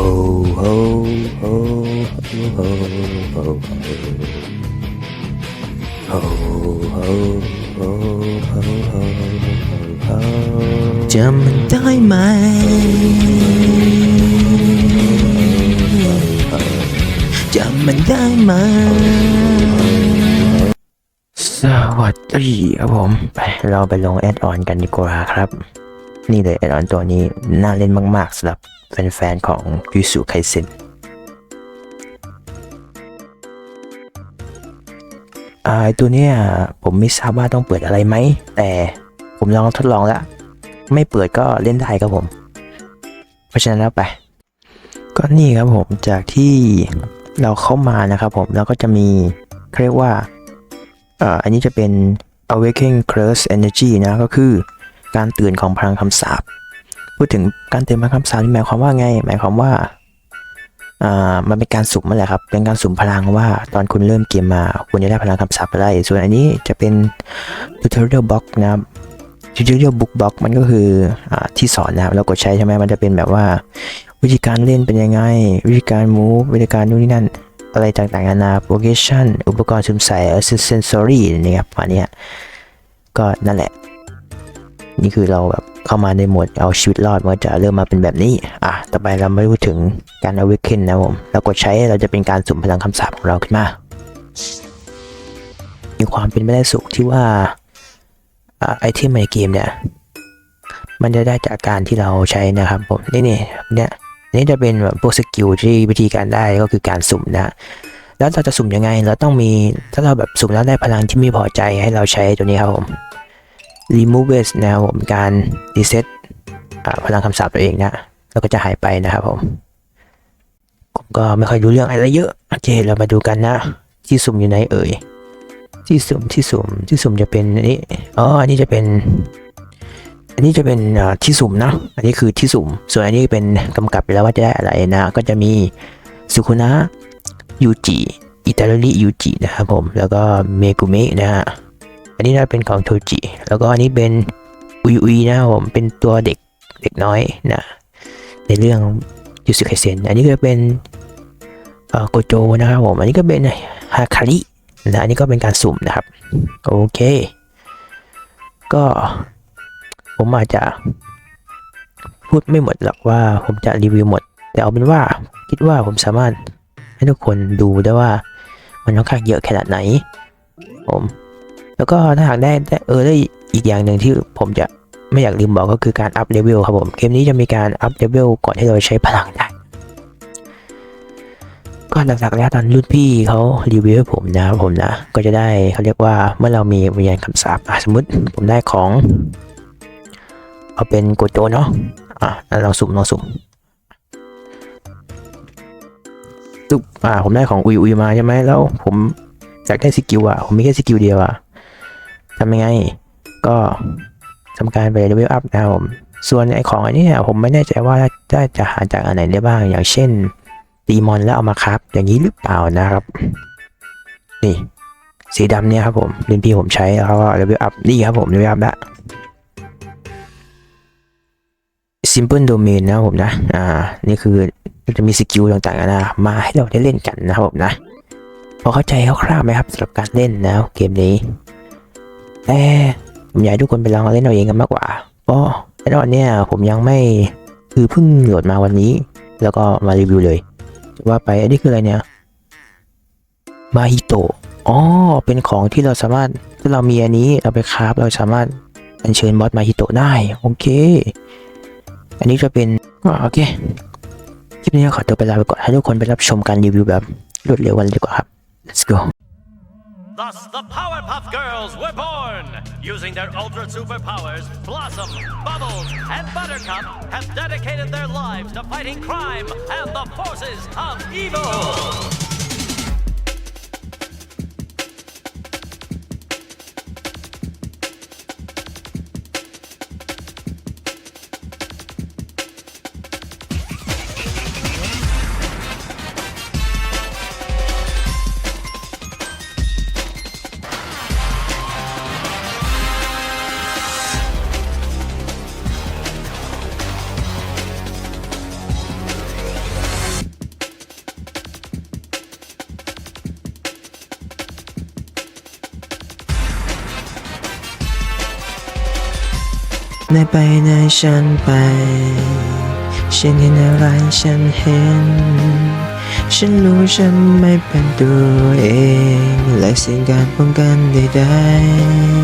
ho ho ho ho ho ho ho ho ho ho ho จำมันได้ไหม จำมันได้ไหม สวัสดีครับผมไปเราไปลงแอดออนกันดีกว่าครับ นี่เลยแอดออนตัวนี้น่าเล่นมาก ๆสำหรับ แฟนๆของยูสุไคเซนอ่าไอตัวเนี้ยผมไม่ทราบว่าต้องเปิดอะไรไหม แต่ผมลองทดลองแล้ว ไม่เปิดก็เล่นได้ครับผม เพราะฉะนั้นแล้วไป ก็นี่ครับผมจากที่เราเข้ามานะครับผมแล้วก็จะมีเขาเรียกว่าเอ่ออันนี้จะเป็น awakening curse energy นะ ก็คือการตื่นของพลังคำสาป พูดถึงการเตื่นพลังคำสาปนี่หมายความว่าไง หมายความว่าอ่ามันเป็นการสุ่มนั่นแหละครับเป็นการสุ่มพลังว่าตอนคุณเริ่มเกมมาคุณจะได้พลังคำสาปอะไรส่วนอันนี้จะเป็น tutorial box นะครับ tutorial book box มันก็คืออ่าที่สอนนะครับเรากดใช้ใช่ไหมมันจะเป็นแบบว่า วิธีการเล่นเป็นยังไง วิธีการ move วิธีการนู่นนี่นั่นอะไรต่างๆนานา progression อุปกรณ์ซึมใส่ accessory นี่ครับอันเนี้ก็นั่นแหละ นี่คือเราแบบ เข้ามาในโหมดเอาชีวิตรอดมันจะเริ่มมาเป็นแบบนี้ อะ ต่อไปเราไมาพูดถึงการ awaken นะผมเรากดใช้เราจะเป็นการสุ่มพลังคำสาปของเราขึ้นมา มีความเป็นไปได้สูงที่ว่าอ่าไอเทมในเกมเนี่ยมันจะได้จากการที่เราใช้นะครับผมนี่นี่เนี่ยนนี่จะเป็นแบบพวกสกิลที่วิธีการได้ก็คือการสุ่มนะแล้วเราจะสุ่มยังไง เราต้องมีถ้าเราแบบสุ่มแล้วได้พลังที่ไม่พอใจให้เราใช้ตัวนี้ครับผม remove it นะครับผมการ reset อ่าพลังคำสาปตัวเองนะแล้วก็จะหายไปนะครับผมผมก็ไม่ค่อยรู้เรื่องอะไรเยอะโอเคเรามาดูกันนะ ที่สุ่มอยู่ไหนเอ่ยที่สุ่มที่สุ่มที่สุ่มจะเป็นอันนี้อ๋ออันนี้จะเป็น อันนี้จะเป็นที่สุ่มนะ อันนี้คือที่สุ่ม ส่วนอันนี้เป็นกำกับไปแล้วว่าจะได้อะไรนะ ก็จะมีสุคุนะยูจิอิตาลียูจินะครับผมแล้วก็เมกุเมะนะฮะ อันนี้น่าเป็นของโทจิ แล้วก็อันนี้เป็นอุยอุยนะครับผม เป็นตัวเด็กเด็กน้อยนะในเรื่องยูสุไคเซนอันนี้ก็เป็นโกโจนะครับผม อันนี้ก็เป็นฮาคารินะอันนี้ก็เป็นการสุ่มนะครับ โอเค ก็ผมอาจจะพูดไม่หมดหรอกว่าผมจะรีวิวหมด แต่เอาเป็นว่าคิดว่าผมสามารถให้ทุกคนดูได้ว่ามันค่อนข้างเยอะขนาดไหนผม แล้วก็ถ้าหากได้ได้เออได้อีกอย่างหนึ่งที่ผมจะไม่อยากลืมบอกก็คือการอัพเลเวลครับผม เกมนี้จะมีการอัพเลเวลก่อนที่เราจะใช้พลังได้ก็หลักๆแล้วตอนรุ่นพี่เขารีวิวให้ผมนะครับผมนะ ก็จะได้เขาเรียกว่าเมื่อเรามีวิญญาณคำสาปสมมติผมได้ของ เอาเป็นโกโจเนาะอะลองสุ่มลองสุ่มตุ๊บอ่าผมได้ของอุยอุยมาใช่ไหมแล้ว ผมอยากได้สกิลอะผมมีแค่สกิลเดียวอะ ทำยังไง ก็ทำการไปเลเวลอัพนะครับผมส่วนไอของอันนี้เนี่ยผมไม่แน่ใจว่าได้จะหาจากอันไหนได้บ้าง อย่างเช่นตีมอนแล้วเอามาครับ อย่างนี้หรือเปล่านะครับ นี่ สีดำเนี่ยครับผมรุ่นพี่ผมใช้แล้วก็เลเวลอัพนี่ครับผมเลเวลอัพละ simple domain นะครับผมนะ อ่า นี่คือจะมีสกิลต่างๆนะมาให้เราได้เล่นกันนะครับผมนะ พอเข้าใจคร่าวๆไหมครับสำหรับการเล่นนะเกมนี้ แต่ผมอยากให้ทุกคนไปลองเล่นเอาเองกันมากกว่าเพราะไอ้ตอนเนี้ยผมยังไม่คือเพิ่งโหลดมาวันนี้ แล้วก็มารีวิวเลยว่าไปอันนี้คืออะไรเนี่ยมาฮิโตะอ๋อเป็นของที่เราสามารถถ้าเรามีอันนี้เราไปคราฟเราสามารถอัญเชิญบอสมาฮิโตะได้โอเค อันนี้จะเป็นโอเคคลิปนี้ขอตัวไปลาไปก่อนให้ทุกคนไปรับชมการรีวิวแบบรวดเร็วกันเลยดีกว่าครับ let's go Thus, the Powerpuff Girls were born! Using their ultra superpowers, Blossom, Bubbles, and Buttercup have dedicated their lives to fighting crime and the forces of evil! ในไปในฉันไป ฉันเห็นอะไรฉันเห็น ฉันรู้ฉันไม่เป็นตัวเอง และสิ่งการป้องกันใดๆ